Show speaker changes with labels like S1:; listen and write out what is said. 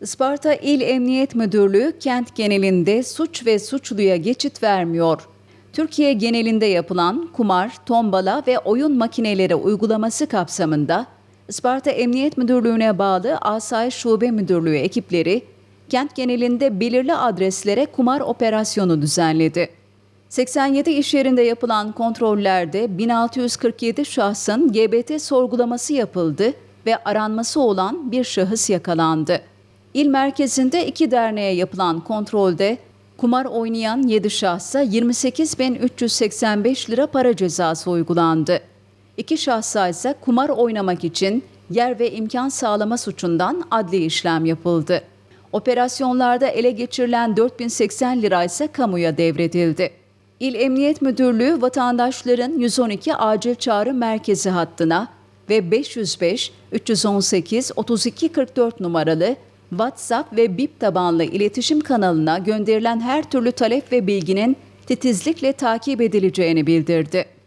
S1: Isparta İl Emniyet Müdürlüğü kent genelinde suç ve suçluya geçit vermiyor. Türkiye genelinde yapılan kumar, tombala ve oyun makineleri uygulaması kapsamında Isparta Emniyet Müdürlüğü'ne bağlı Asayiş Şube Müdürlüğü ekipleri kent genelinde belirli adreslere kumar operasyonu düzenledi. 87 iş yerinde yapılan kontrollerde 1647 şahsın GBT sorgulaması yapıldı ve aranması olan bir şahıs yakalandı. İl merkezinde iki derneğe yapılan kontrolde kumar oynayan 7 şahsa 28.385 lira para cezası uygulandı. İki şahsa ise kumar oynamak için yer ve imkan sağlama suçundan adli işlem yapıldı. Operasyonlarda ele geçirilen 4080 lira ise kamuya devredildi. İl Emniyet Müdürlüğü vatandaşların 112 acil çağrı merkezi hattına ve 505 318 32 44 numaralı WhatsApp ve BIP tabanlı iletişim kanalına gönderilen her türlü talep ve bilginin titizlikle takip edileceğini bildirdi.